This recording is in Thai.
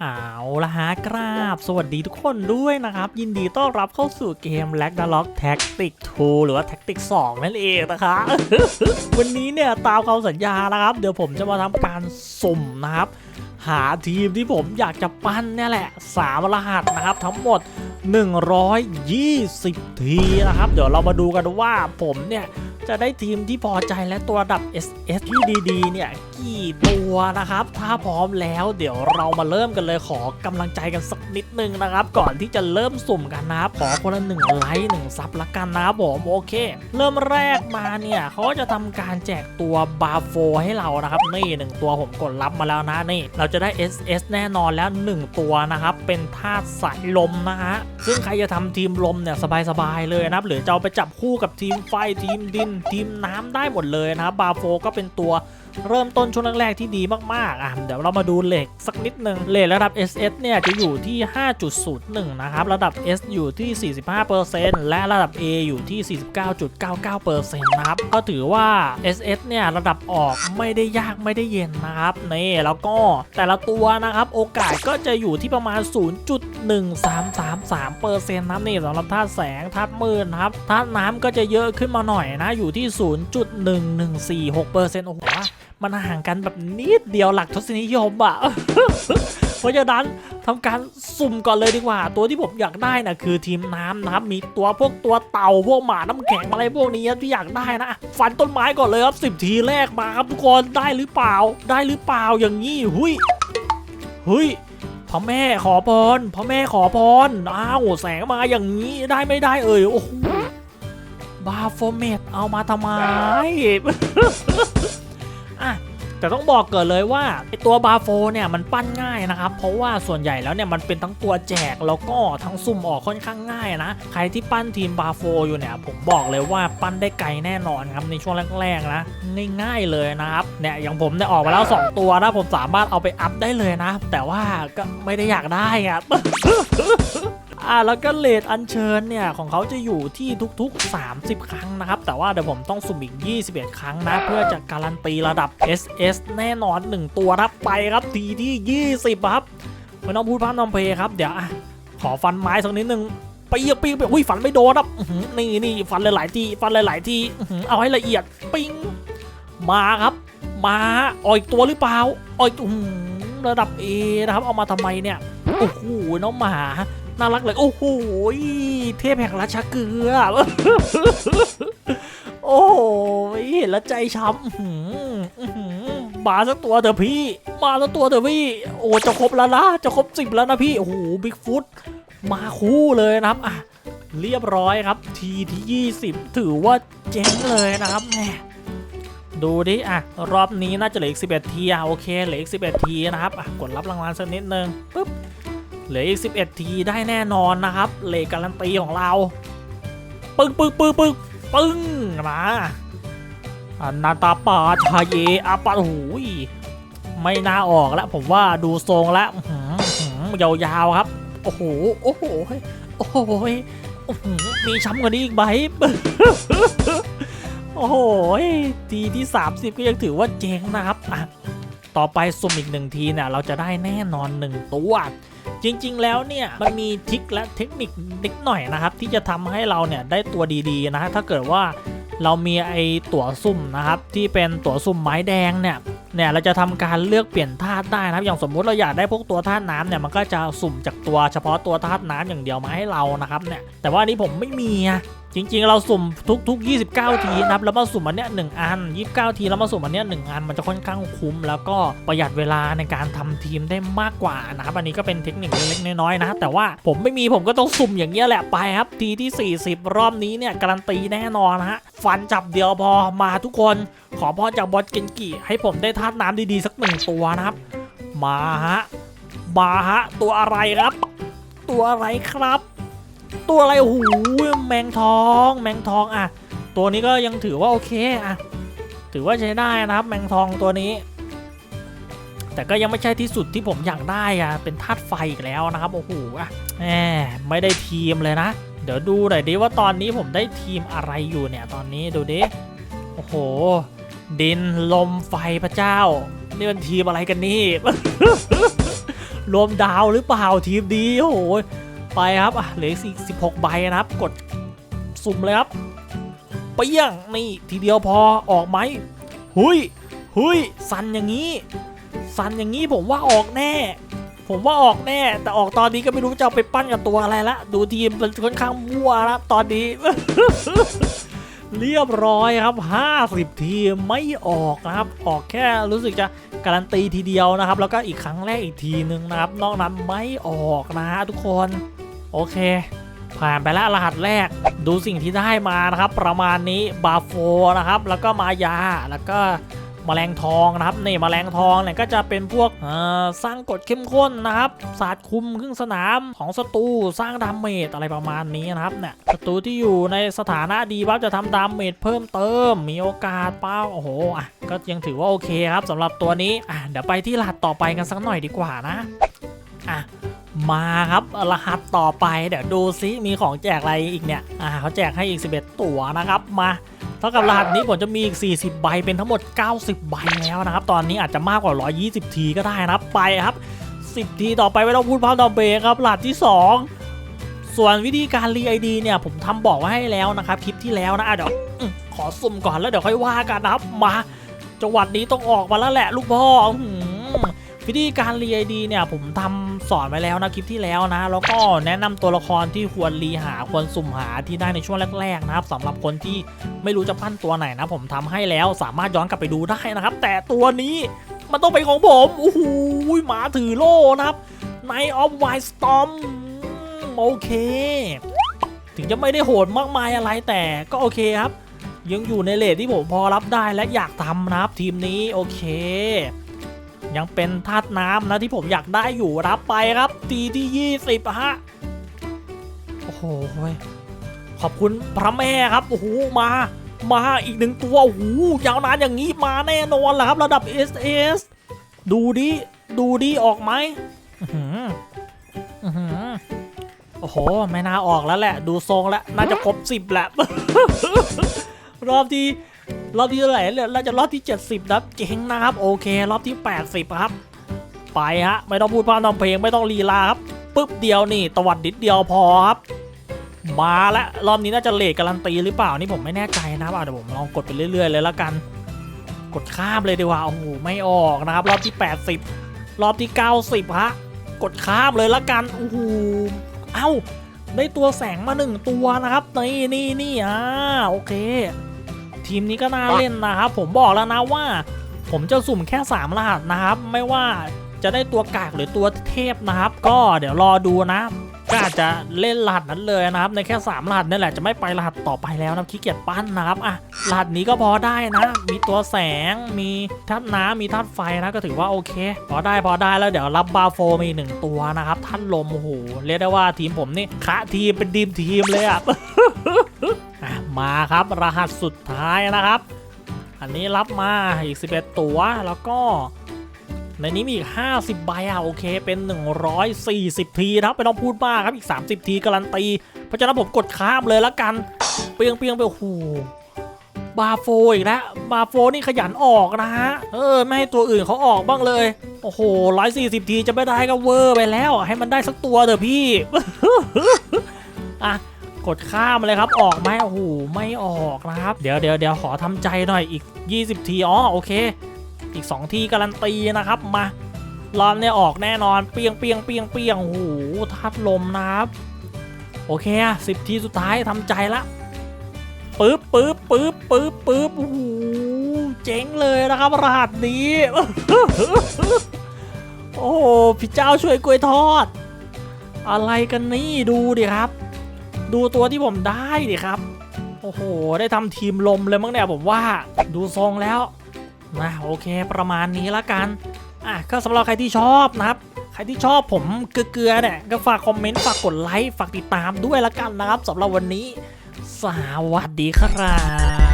เอาละฮะกราบ สวัสดีทุกคนด้วยนะครับ ยินดีต้อนรับเข้าสู่เกม l a g d a l o g Tactic 2 หรือว่า Tactic 2 นั่นเองนะคะวันนี้เนี่ยตามคำสัญญานะครับ เดี๋ยวผมจะมาทำการสุ่มนะครับ หาทีมที่ผมอยากจะปั้นเนี่ยแหละ 3 รหัสนะครับ ทั้งหมด 120 ทีนะครับ เดี๋ยวเรามาดูกันว่าผมเนี่ย จะได้ทีมที่พอใจและตัวดับ SS ที่ดีๆ เนี่ย กี่ตัวนะครับ ถ้าพร้อมแล้วเดี๋ยวเรามาเริ่มกันเลยขอกำลังใจกันสักนิดนึงนะครับ ก่อนที่จะเริ่มสุ่มกันนะครับขอคนละหนึ่งไลค์หนึ่งซับละกันนะครับผมโอเค เริ่มแรกมาเนี่ยเขาจะทำการแจกตัวบาโฟให้เรานะครับนี่หนึ่งตัวผมกดรับมาแล้วนะนี่ เราจะได้ SS แน่นอนแล้ว 1 ตัวนะครับเป็นธาตุสายลมนะฮะซึ่งใครจะทำทีมลมเนี่ยสบายๆเลยนะครับหรือจะเอาไปจับคู่กับทีมไฟทีมดินทีมน้ำได้หมดเลยนะครับบาโฟก็เป็นตัวเริ่มต้นช่วงแรกๆที่ดีมากๆอะเดี๋ยวเรามาดูเหล็กสักนิดหนึ่งเหล็กระดับ SS เนี่ยจะอยู่ที่ 5.01 นะครับ ระดับ S อยู่ที่ 45%และระดับ A อยู่ที่ 49.99%นะครับ ก็ถือว่า SS เนี่ยระดับออกไม่ได้ยากไม่ได้เย็นนะครับนี่แล้วก็แต่ละตัวนะครับ โอกาสก็จะอยู่ที่ประมาณ 0.1333%นะครับนี่สำหรับธาตุแสงธาตุมืดนะครับธาตุน้ำก็จะเยอะขึ้นมาหน่อยนะอยูู่่ที่ 0.1146%โอ้โหมันห่างกันแบบนิดเดียวหลักทศนิยมอะเพราะฉะนั้นทำการสุ่มก่อนเลยดีกว่า ตัวที่ผมอยากได้นะคือทีมน้ำนะครับมีตัวพวกตัวเต่าพวกหมาน้ำแข็งอะไรพวกนี้ที่อยากได้นะฟันต้นไม้ก่อนเลยครับสิบทีแรกมาครับทุกคนได้หรือเปล่า ได้หรือเปล่าอย่างนี้หุยหุยพ่อแม่ขอพรพ่อแม่ขอพรอ้าวแสงมาอย่างนี้ได้ไม่ได้เอ่ยโอ้โห บาโฟเมตเอามาทำไม อะแต่ต้องบอกเกิดเลยว่าไอตัวบาโฟเนี่ยมันปั้นง่ายนะครับ เพราะว่าส่วนใหญ่แล้วเนี่ยมันเป็นทั้งตัวแจกแล้วก็ทั้งซุ่มออกค่อนข้างง่ายนะ ใครที่ปั้นทีมบาโฟอยู่เนี่ย ผมบอกเลยว่าปั้นได้ไกลแน่นอนครับในช่วงแรกๆนะง่ายๆเลยนะครับเนี่ยอย่างผมเนี่ยออกมาแล้ว 2 ตัวนะผมสามารถเอาไปอัพได้เลยนะ แต่ว่าก็ไม่ได้อยากได้ครับ อ่าแล้วก็เลทอัญเชิญเนี่ยของเขาจะอยู่ที่ทุกๆ 30 ครั้งนะครับ แต่ว่าเดี๋ยวผมต้องสุ่มอีก 21 ครั้งนะ เพื่อจะการันตีระดับ SS แน่นอน 1 ตัวรับไปครับทีที่ 20ครับไม่ต้องพูดพร่ำทำเพลครับ เดี๋ยวอะขอฟันไม้สักนิดนึงปีกปีกปีกอุ้ยฟันไม่โดนครับนี่นี่ฟันหลายๆทีฟันหลายๆทีเอาให้ละเอียดปิ้งมาครับมาอ่อยตัวหรือเปล่าอ่อยตัวระดับ A นะครับเอามาทำไมเนี่ยโอ้โหน้องหมา น่ารักเลยโอ้โหเทพแห่งราชาเกลือ โอ้ยเห็นแล้วใจช้ำมาสักตัวเถอะพี่ มาสักตัวเถอะพี่ โอ้จะครบแล้วนะจะครบสิบแล้วนะพี่โอ้โหบิ๊กฟุตมาคู่เลยนะครับอะเรียบร้อยครับทีที่ 20 ถือว่าเจ๊งเลยนะครับแหมดูดิอะรอบนี้น่าจะเหลืออีก11ทีอะโอเคเหลืออีก11ทีนะครับอะกดรับรางวัลสักนิดนึงปึ๊บ เหลืออีก 11 ทีได้แน่นอนนะครับ เลการันตีของเรา ปึ้งปึ้งปึ้งปึ้งปึ้งมาอนาตาปาชาเยอาปาหูยไม่น่าออกแล้วผมว่าดูทรงแล้วหืออื้อหือยาวๆครับ โอ้โห โอ้โห โอ้โหอื้อหือมีช้ำกว่านี้อีกไหมโอ้โห ทีที่ 30 ก็ยังถือว่าเจ๋งนะครับ ต่อไปสุ่มอีกหนึ่งทีเนี่ย เราจะได้แน่นอนหนึ่งตัว จริง ๆ แล้วเนี่ยมันมีทิคและเทคนิคนิดหน่อยนะครับ ที่จะทำให้เราเนี่ยได้ตัวดีๆนะฮะถ้าเกิดว่าเรามีไอตั๋วซุ่มนะครับ ที่เป็นตั๋วซุ่มไม้แดงเนี่ยเนี่ยเราจะทำการเลือกเปลี่ยนธาตุได้นะครับอย่างสมมุติเราอยากได้พวกตัวธาตุน้ำเนี่ยมันก็จะสุ่มจากตัวเฉพาะตัวธาตุน้ำอย่างเดียวมาให้เรานะครับเนี่ยแต่ว่านนี้ผมไม่มีอะ จริง ๆ เราสุ่มทุก ๆ 29 ทีนะครับแล้วมาสุ่มอันเนี้ยหนึ่งอัน 29 ทีแล้วมาสุ่มอันเนี้ยหนึ่งอันมันจะค่อนข้างคุ้ม แล้วก็ประหยัดเวลาในการทำทีมได้มากกว่านะครับอันนี้ก็เป็นเทคนิคเล็กๆน้อยๆนะ แต่ว่าผมไม่มีผมก็ต้องสุ่มอย่างเงี้ยแหละไปครับทีที่ 40 รอบนี้เนี่ยการันตีแน่นอนนะฮะฟันจับเดียวพอมาทุกคนขอพรจากบอสเกนกิให้ผมได้ธาตุน้ำดีๆสักหนึ่งตัวนะครับ มาฮะมาฮะตัวอะไรครับ ตัวอะไรครับ ตัวอะไรโอ้โหแมงทอง แมงทองอะ ตัวนี้ก็ยังถือว่าโอเคอะถือว่าใช้ได้นะครับ แมงทองตัวนี้ แต่ก็ยังไม่ใช่ที่สุดที่ผมอยากได้อะเป็นธาตุไฟอีกแล้วนะครับโอ้โหอะแหมไม่ได้ทีมเลยนะ เดี๋ยวดูหน่อยดิว่าตอนนี้ผมได้ทีมอะไรอยู่เนี่ยตอนนี้ดูดิโอ้โห ดินลมไฟพระเจ้า นี่มันทีมอะไรกันนี่รวมดาวหรือเปล่าทีมดีโอ้โห ไปครับเหลืออีกสิบหกใบนะครับ กดสุ่มเลยครับเปี้ยงนี่ทีเดียวพอออกไหมหุยหุยสันอย่างนี้ สันอย่างนี้ผมว่าออกแน่ ผมว่าออกแน่ แต่ออกตอนนี้ก็ไม่รู้จะเอาไปปั้นกับตัวอะไรละดูทีมมันค่อนข้างมั่วครับตอนนี้เรียบร้อยครับ 50 ทีมไม่ออกนะครับ ออกแค่รู้สึกจะการันตีทีเดียวนะครับ แล้วก็อีกครั้งแรกอีกทีนึงนะครับ นอกนั้นไม่ออกนะฮะทุกคน โอเค ผ่านไปแล้วรหัสแรก ดูสิ่งที่ได้มานะครับ ประมาณนี้บาโฟนะครับ แล้วก็มายาแล้วก็แมลงทองนะครับนี่แมลงทองเนี่ยก็จะเป็นพวกสร้างกฎเข้มข้นนะครับศาสตร์คุมครึ่งสนามของศัตรูสร้างดาเมจอะไรประมาณนี้นะครับเนี่ยศัตรูที่อยู่ในสถานะดีบัฟจะทำดาเมจเพิ่มเติม มีโอกาสเป้าโอ้โหอะก็ยังถือว่าโอเคครับสำหรับตัวนี้อะเดี๋ยวไปที่รหัสต่อไปกันสักหน่อยดีกว่านะอะ มาครับรหัสต่อไปเดี๋ยวดูซิมีของแจกอะไรอีกเนี่ยอ่าเขาแจกให้อีก 11 ตั๋วนะครับมาเท่ากับรหัสนี้ผมจะมีอีก 40 ใบเป็นทั้งหมด 90 ใบแล้วนะครับ ตอนนี้อาจจะมากกว่า 120 ทีก็ได้นะครับไปครับ 10 ทีต่อไปไม่ต้องพูดพาวดอเบรกครับรหัสที่ 2 ส่วนวิธีการรีไอดีเนี่ยผมทำบอกไว้ให้แล้วนะครับคลิปที่แล้วนะเดี๋ยวขอสุ่มก่อนแล้วเดี๋ยวค่อยว่ากันนะครับมาจังหวัดนี้ต้องออกมาแล้วแหละลูกพ่ออื้อหือวิธีการรีไอดีเนี่ยผมทำ สอนไว้แล้วนะคลิปที่แล้วนะ แล้วก็แนะนำตัวละครที่ควรรีหาควรสุ่มหาที่ได้ในช่วงแรกๆนะครับสำหรับคนที่ไม่รู้จะปั้นตัวไหนนะ ผมทำให้แล้วสามารถย้อนกลับไปดูได้นะครับ แต่ตัวนี้มันต้องเป็นของผมโอ้โหหมาถือโล่นะครับ Night of Wild Storm โอเค ถึงจะไม่ได้โหดมากมายอะไรแต่ก็โอเคครับ ยังอยู่ในเลทที่ผมพอรับได้และอยากทำนะครับทีมนี้โอเค ยังเป็นธาตุน้ำนะที่ผมอยากได้อยู่รับไปครับทีที่ 20ฮะโอ้โหขอบคุณพระแม่ครับโอ้โหมามาอีกหนึ่งตัวโอ้โหยาวนานอย่างนี้มาแน่นอนแหละครับระดับ SS ดูดิดูดิออกไหมอื้อหืออื้อหือโอ้โห ไม่น่าออกแล้วแหละ ดูทรงแล้ว น่าจะครบสิบแหละ รอบที่ รอบที่เท่าไหร่เนี่ยน่าจะรอบที่ 70นะครับเจ๋งนะครับโอเค รอบที่ 80ครับ ไปฮะไม่ต้องพูดพร่ำทำเพลงไม่ต้องลีลาครับปึ๊บเดียวนี่ตวัดนิดเดียวพอครับมาแล้วรอบนี้น่าจะเลทการันตีหรือเปล่านี่ผมไม่แน่ใจนะครับเดี๋ยวผมลองกดไปเรื่อยๆเลยละกัน กดข้ามเลยดีกว่าโอ้โหไม่ออกนะครับรอบที่ 80 รอบที่ 90ฮะกดข้ามเลยละกันโอ้โหเอ้าได้ตัวแสงมาหนึ่งตัวนะครับ นี่นี่นี่อ่าโอเค ทีมนี้ก็น่าเล่นนะครับ ผมบอกแล้วนะว่า ผมจะสุ่มแค่ 3 รหัสนะครับ ไม่ว่าจะได้ตัวกากหรือตัวเทพนะครับ ก็เดี๋ยวรอดูนะก็อาจจะเล่นรหัสนั้นเลยนะครับ ในแค่3รหัสนี่แหละจะไม่ไปรหัสต่อไปแล้วนะขี้เกียจปั้นนะครับอะรหัสนี้ก็พอได้นะ มีตัวแสงมีธาตุน้ำมีธาตุไฟนะก็ถือว่าโอเค พอได้พอได้แล้วเดี๋ยวรับบาโฟมีหนึ่งตัวนะครับท่านลมโอ้โหเรียกได้ว่าทีมผมนี่คะทีมเป็นดีมทีมเลยอะอะ มาครับรหัสสุดท้ายนะครับ อันนี้รับมาอีก 11 ตัวแล้วก็ ในนี้มีอีก 50 ใบอะโอเค เป็น 140 ทีครับไม่ต้องพูดมากครับอีก 30 ทีการันตี เพราะฉะนั้นผมกดข้ามเลยละกันเปียงเปียงไปโอ้โหบาโฟอีกแล้วบาโฟนี่ขยันออกนะฮะ เออ ไม่ให้ตัวอื่นเขาออกบ้างเลย โอ้โห140ทีจะไม่ได้ก็เวอร์ไปแล้ว ให้มันได้สักตัวเถอะพี่ อะ กดข้ามเลยครับ ออกไหมโอ้โหไม่ออกนะครับ เดี๋ยวเดี๋ยวเดี๋ยวขอทำใจหน่อยอีก 20 ทีอ๋อโอเค อีก 2 ทีการันตีนะครับมารอบเนี่ยออกแน่นอนเปียงเปียงเปียงเปียงโอ้โหทัดลมนะครับ โอเคสิบทีสุดท้ายทำใจละปึ๊บปึ๊บปึ๊บปึ๊บปึ๊บโอ้โหเจ๋งเลยนะครับรหัสนี้โอ้พี่เจ้าช่วยกล้วยทอด อะไรกันนี่ดูดิครับ ดูตัวที่ผมได้ดิครับ โอ้โห ได้ทำทีมลมเลยมั้งเนี่ยผมว่าดูทรงแล้วนะโอเค ประมาณนี้ละกันอะก็สำหรับใครที่ชอบนะครับ ใครที่ชอบผมเกลือๆเนี่ยก็ฝากคอมเมนต์ฝากกดไลค์ฝากติดตามด้วยละกันนะครับสำหรับวันนี้ สวัสดีครับ